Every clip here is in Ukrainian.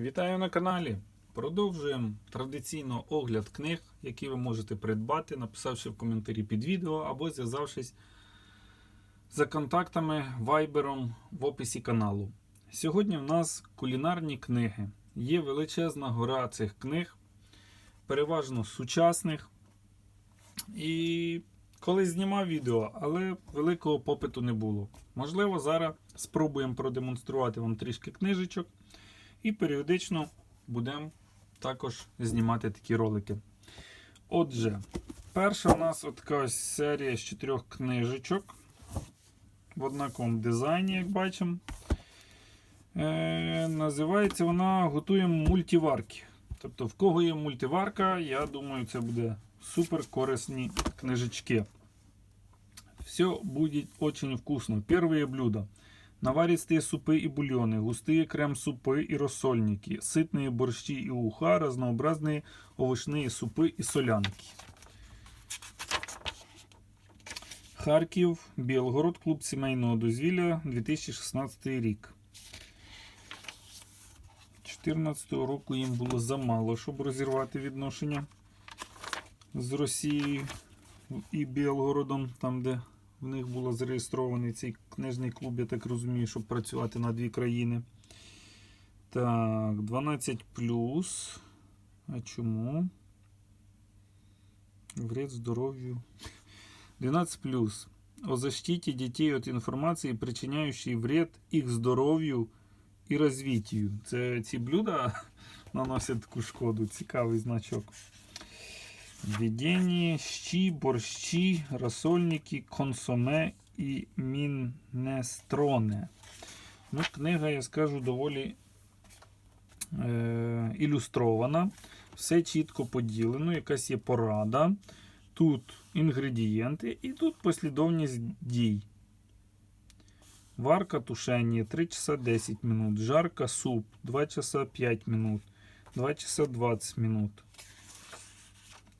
Вітаю на каналі! Продовжуємо традиційно огляд книг, які ви можете придбати, написавши в коментарі під відео або зв'язавшись за контактами вайбером в описі каналу. Сьогодні в нас кулінарні книги. Є величезна гора цих книг, переважно сучасних. І колись знімав відео, але великого попиту не було. Можливо, зараз спробуємо продемонструвати вам трішки книжечок. І періодично будемо також знімати такі ролики. Отже, перша у нас ось серія з чотирьох книжечок в однаковому дизайні, як бачимо. Е, Називається вона Готуємо мультиварки. Тобто, в кого є мультиварка, я думаю, це буде супер корисні книжечки. Все будет очень вкусно. Первые блюда. Наваристые супы и бульоны, густые крем-супы и рассольники, сытные борщи и уха, разнообразные овощные супы и солянки. Харків, Білгород, клуб сімейного дозвілля, 2016 рік. 2014 року їм було замало, щоб розірвати відношення з Росією і Білгородом, там, де в них було зареєстрований цей книжний клуб, я так розумію, щоб працювати на дві країни. Так, 12 А чому? Вред здоров'ю. 12 О защите детей от информации, причиняющей вред их здоров'ю і розвиттю. Це ці блюда наносять таку шкоду. Цікавий значок. Введение, щи, борщи, рассольники, консоме і міннестроне. Ну, Книга, я скажу, доволі е, ілюстрована. Все чітко поділено, якась є порада. Тут інгредієнти і тут послідовність дій. Варка тушення 3 часа 10 минут. Жарка суп 2 часа 5 минут. 2 часа 20 минут.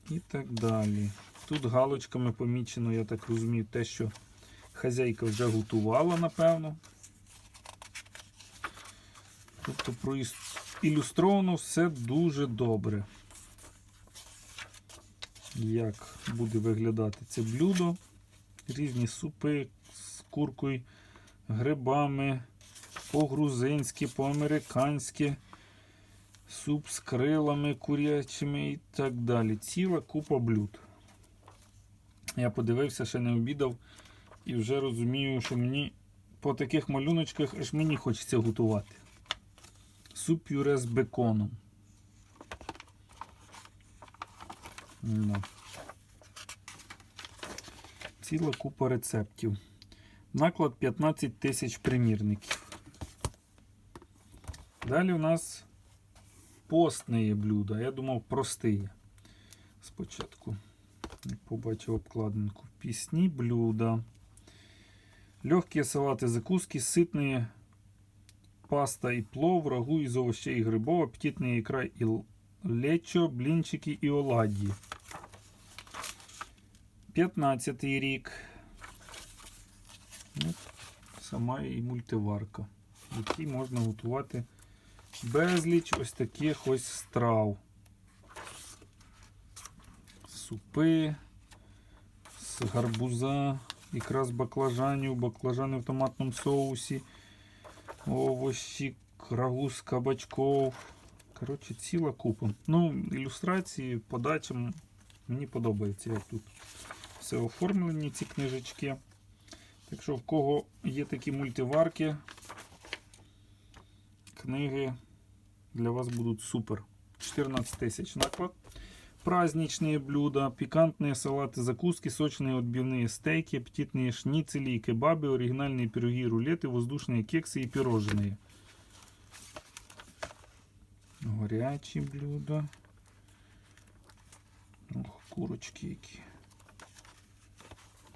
І так далі. Тут галочками помічено, я так розумію, те, що хазяйка вже готувала, напевно. Тобто ілюстровано все дуже добре. Як буде виглядати це блюдо. Різні супи з куркою, грибами, по-грузинськи, по-американськи суп з крилами курячими і так далі. Ціла купа блюд. Я подивився, ще не обідав, і вже розумію, що мені по таких малюночках аж мені хочеться готувати. Суп пюре з беконом. Да. Ціла купа рецептів. Наклад 15 тисяч примірників. Далі у нас постные блюда. Я думав простые. Спочатку не побачив обкладинку. Пісні блюда. Легкие салаты, закуски, сытные паста и плов, рагу из овощей и грибов, аппетитная икра и лечо, блинчики и оладьи. 15 рік. Ну, Сама і мультиварка, в якій можна готувати безліч ось таких ось страв. Супи з гарбуза, ікра з баклажанів, баклажани в томатному соусі, овощі, рагу з кабачков. Коротше, ціла купа. Ну, ілюстрації, подача мені подобається, як тут все оформлені, ці книжечки. Так що, в кого є такі мультиварки, книги для вас будут супер. 14 тысяч наклад. Праздничные блюда, пикантные салаты, закуски, сочные отбивные стейки, аппетитные шницели и кебабы, оригинальные пироги и рулеты, воздушные кексы и пирожные. Горячі блюда. Ох, курочки які.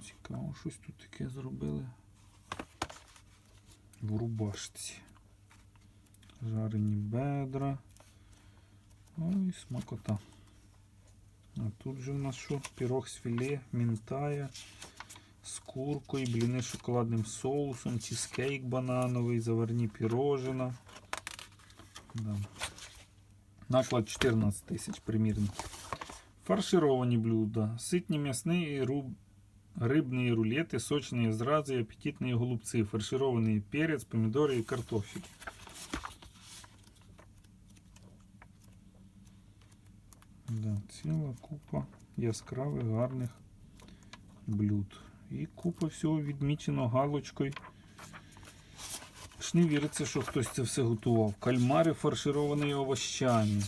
Цікаво, щось тут таке зробили. В рубашці. Жарені бедра. Ой, смакота. А тут же у нас що? Пірог з філе, мінтая, з куркою, бліни з шоколадним соусом, чизкейк банановий, заварні пірожина. Да. Наклад 14 тисяч примірників. Фаршировані блюда. Ситні м'ясні і руб... рыбные рулеты, сочные зразы и аппетитные голубцы, фаршированный перец, помидоры и картофель. Ціла купа яскравих гарних блюд. І купа всього відмічено галочкою. Ж не віриться, що хтось це все готував. Кальмари фаршировані овощами.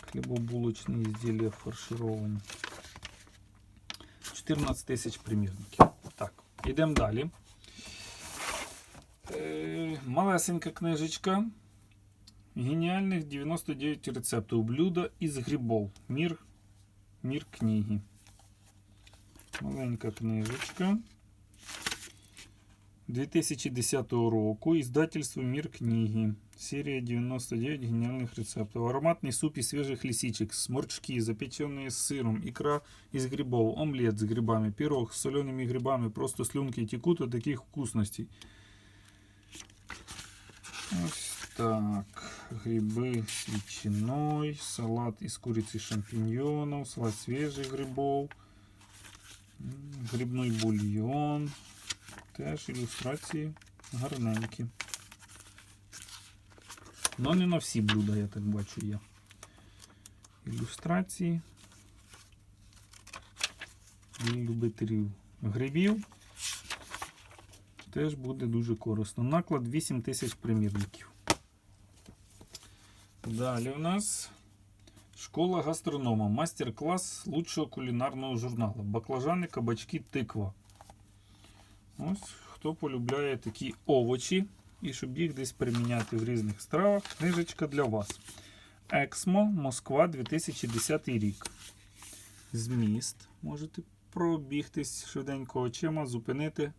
Хлібобулочні ізділля фаршировані. 14 тисяч примірників. Так, йдемо далі. Е, малесенька книжечка. Геніальних 99 рецептів блюда із грибов. Мір, мір книги. Маленька книжечка. 2010 року. Издательство Мир книги. Серия 99 гениальных рецептов. Ароматный суп из свежих лисичек, сморчки, запеченные с сыром, икра из грибов, омлет с грибами, пирог с солеными грибами. Просто слюнки текут от таких вкусностей. Ось так. Грибы с ветчиной, салат из курицы и шампиньонов, салат свежих грибов, грибной бульйон. Теж ілюстрації гарненькі. Ну, не на всі блюда, я так бачу, є. Ілюстрації. Для любителів грибів. Теж буде дуже корисно. Наклад 8 тисяч примірників. Далі у нас школа гастронома. Мастер-клас лучшого кулінарного журналу. Баклажани, кабачки, тиква. Ось хто полюбляє такі овочі, і щоб їх десь приміняти в різних стравах, книжечка для вас. Ексмо, Москва, 2010 рік. Зміст. Можете пробігтись швиденько очима, зупинити,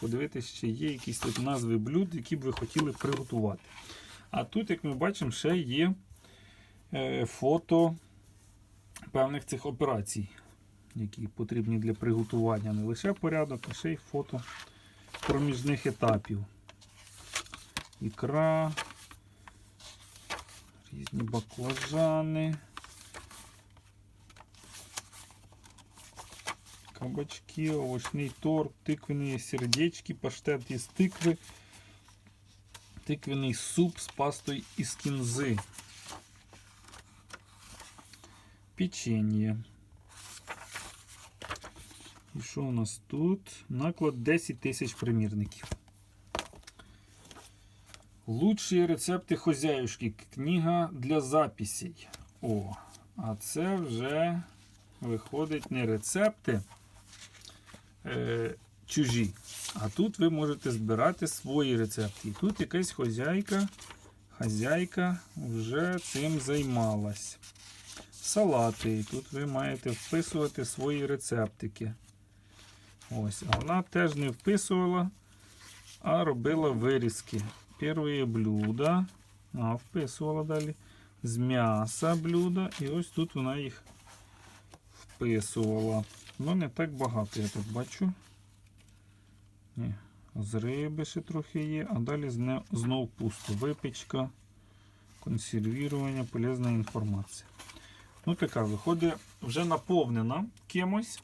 подивитись, чи є якісь тут назви блюд, які б ви хотіли приготувати. А тут, як ми бачимо, ще є е, фото певних цих операцій які потрібні для приготування не лише порядок, а ще й фото проміжних етапів. Ікра, різні баклажани, кабачки, овочний торт, тиквені сердечки, паштет із тикви, тиквений суп з пастою із кінзи. Печенье. І що у нас тут? Наклад 10 тисяч примірників. Лучші рецепти хозяюшки. Книга для записей. О, а це вже виходить не рецепти е, чужі. А тут ви можете збирати свої рецепти. І тут якась хозяйка, хазяйка вже цим займалась. Салати. І тут ви маєте вписувати свої рецептики. Ось, а вона теж не вписувала, а робила вирізки. Перші блюда. А, вписувала далі. З м'яса блюда. І ось тут вона їх вписувала. Ну, не так багато, я тут бачу. Ні, з риби ще трохи є, а далі знов пусто. Випічка, консервірування, полезна інформація. Ну, така виходить вже наповнена кимось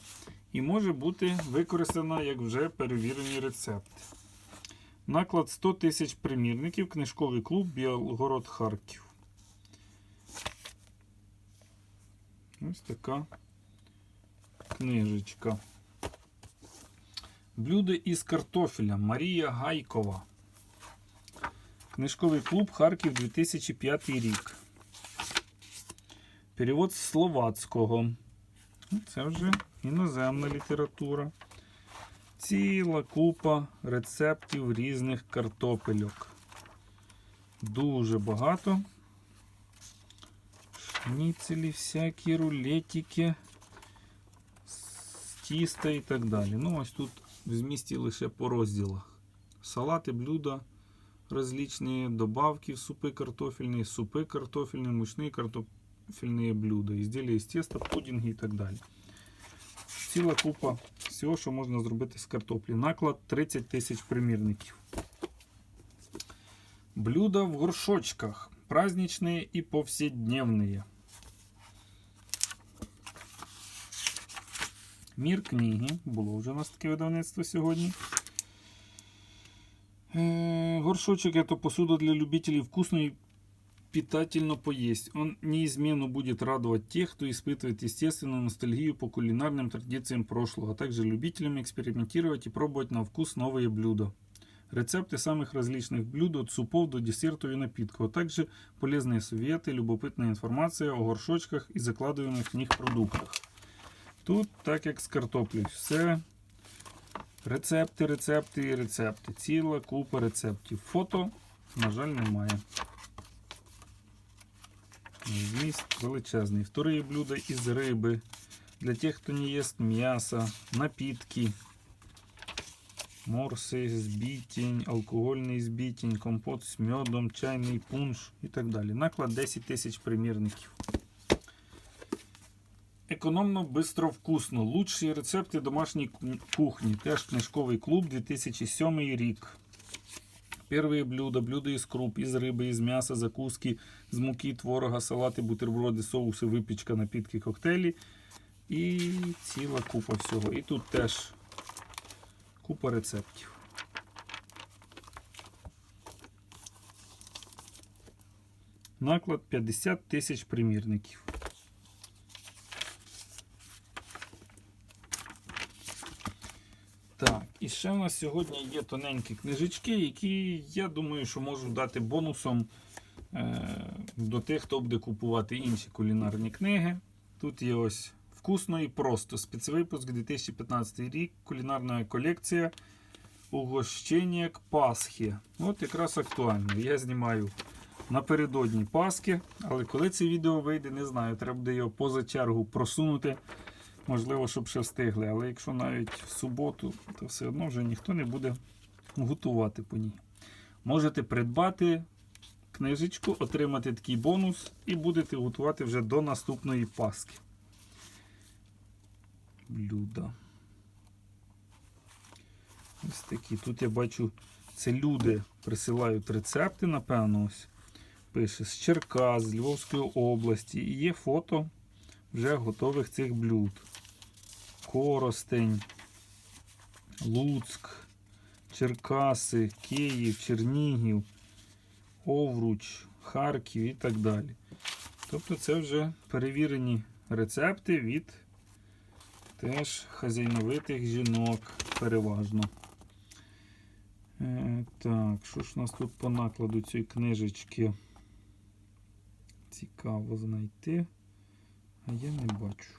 і може бути використана як вже перевірені рецепти. Наклад 100 тисяч примірників, книжковий клуб Білгород Харків. Ось така книжечка. Блюдо із картофеля Марія Гайкова. Книжковий клуб Харків 2005 рік. Перевод з словацького. Ну, Це вже іноземна література. Ціла купа рецептів різних картопельок. Дуже багато. Шніцелі, всякі рулетики, тіста і так далі. Ну, ось тут в змісті лише по розділах. Салати, блюда, различні добавки супи картофельні, супи картофельні, мучні картофельні блюда, ізділля з теста, пудінги і так далі. Ціла купа всього, що можна зробити з картоплі. Наклад 30 тисяч примірників. Блюда в горшочках. праздничные и повседневные. Мір книги. Було вже у нас таке видавництво сьогодні. Э, горшочек это посуда для любителей вкусно и питательно поесть. Он неизменно будет радовать тех, кто испытывает естественную ностальгию по кулинарным традициям прошлого, а также любителям экспериментировать и пробовать на вкус новые блюда. Рецепты самых различных блюд от супов до десертов и напитков, а также полезные советы, любопытная информация о горшочках и закладываемых в них продуктах. Тут, так як з картоплею, все рецепти, рецепти і рецепти. Ціла купа рецептів. Фото, на жаль, немає. Зміст величезний. Вторые блюда із риби. Для тех, хто не ест м'ясо, напитки, морси, збітінь, алкогольний збітінь, компот з медом, чайний пунш і так далі. Наклад 10 тисяч примірників. Економно, бистро, вкусно. Лучші рецепти домашньої ку- кухні. Теж книжковий клуб 2007 рік. Первые блюда, блюда из круп, из рыбы, из мяса, закуски, з муки, творога, салати, бутерброди, соуси, випічка, напітки, коктейлі. І ціла купа всього. І тут теж купа рецептів. Наклад 50 тисяч примірників. Так, і ще в нас сьогодні є тоненькі книжечки, які я думаю, що можу дати бонусом е, до тих, хто буде купувати інші кулінарні книги. Тут є ось вкусно і просто. Спецвипуск 2015 рік, кулінарна колекція Угощення к Пасхі. От якраз актуально. Я знімаю напередодні Пасхи, але коли це відео вийде, не знаю. Треба буде його поза чергу просунути. Можливо, щоб ще встигли, але якщо навіть в суботу, то все одно вже ніхто не буде готувати по ній. Можете придбати книжечку, отримати такий бонус і будете готувати вже до наступної Пасхи. Блюда. Ось такі. Тут я бачу, це люди присилають рецепти, напевно, ось. Пише з Черкас, з Львовської області. І є фото вже готових цих блюд. Коростень, Луцьк, Черкаси, Київ, Чернігів, Овруч, Харків і так далі. Тобто це вже перевірені рецепти від теж хазяйновитих жінок переважно. Е, так, що ж у нас тут по накладу цієї книжечки? Цікаво знайти. А я не бачу.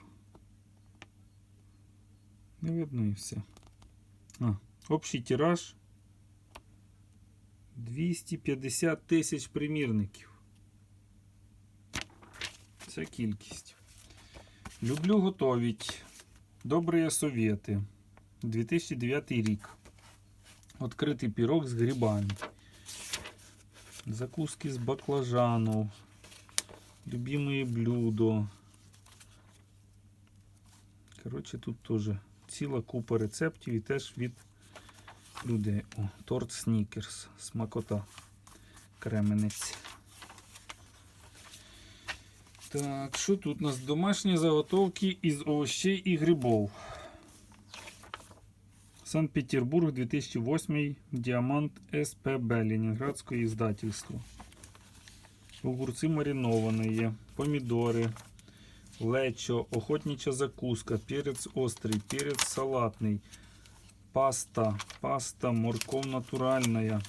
Не видно і все. А, общий тираж 250 тисяч примірників. Це кількість. Люблю готовить. Добрые советы. 2009 рік. Откритий пирог з грибами. Закуски з баклажанов. Любимые блюдо. Коротше, тут теж ціла купа рецептів і теж від людей. О, торт Снікерс. Смакота. Кременець. Так, що тут у нас? Домашні заготовки із овощей і грибов. Санкт-Петербург 2008 Діамант СПБ Ленінградське іздательство. Огурці мариновані, помідори, лечо, охотнича закуска, перець острий, перець салатний, паста, паста, морков натуральна,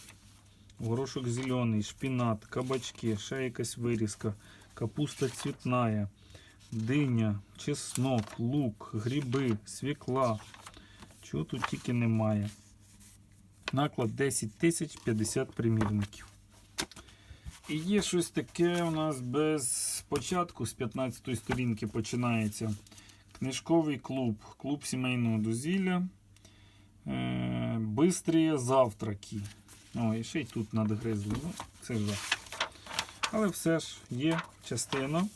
горошок зелений, шпінат, кабачки, ще якась вирізка, капуста цвітная, диня, чеснок, лук, гриби, свікла. Чого тут тільки немає. Наклад 10 тисяч 50 примірників. І є щось таке у нас без початку, з 15 сторінки починається. Книжковий клуб, клуб сімейного дозвілля. Е, Бистрі завтраки. О, і ще й тут надгризли. Ну, це жах. Але все ж є частина,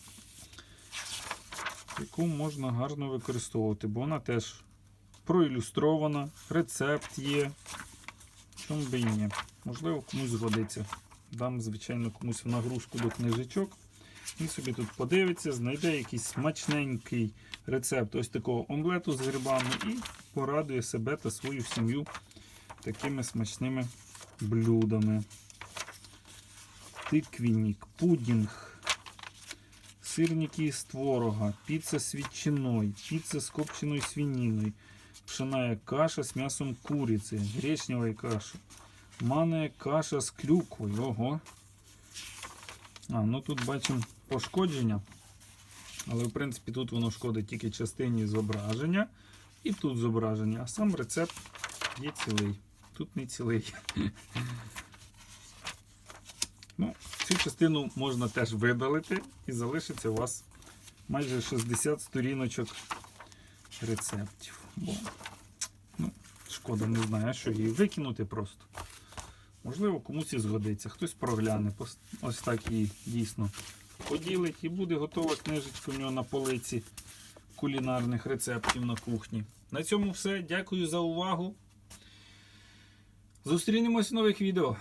яку можна гарно використовувати, бо вона теж проілюстрована, рецепт є. Чому би і ні? Можливо, комусь згодиться. Дам, звичайно, комусь в нагрузку до книжечок. Він собі тут подивиться, знайде якийсь смачненький рецепт ось такого омлету з грибами і порадує себе та свою сім'ю такими смачними блюдами. Тиквінник, пудінг, сирники із творога, піца з ветчиною, піца з копченою свининою, пшеная каша з м'ясом куриці, гречневая каша, манная каша з клюквою. Ого. А, ну тут бачимо пошкодження. Але в принципі тут воно шкодить тільки частині зображення. І тут зображення. А сам рецепт є цілий. Тут не цілий. Ну, цю частину можна теж видалити і залишиться у вас майже 60 сторіночок рецептів. Бо, ну, шкода, не знаю, що її викинути просто. Можливо, комусь і згодиться. Хтось прогляне, ось так її дійсно поділить і буде готова книжечка в нього на полиці кулінарних рецептів на кухні. На цьому все. Дякую за увагу. Зустрінемось в нових відео.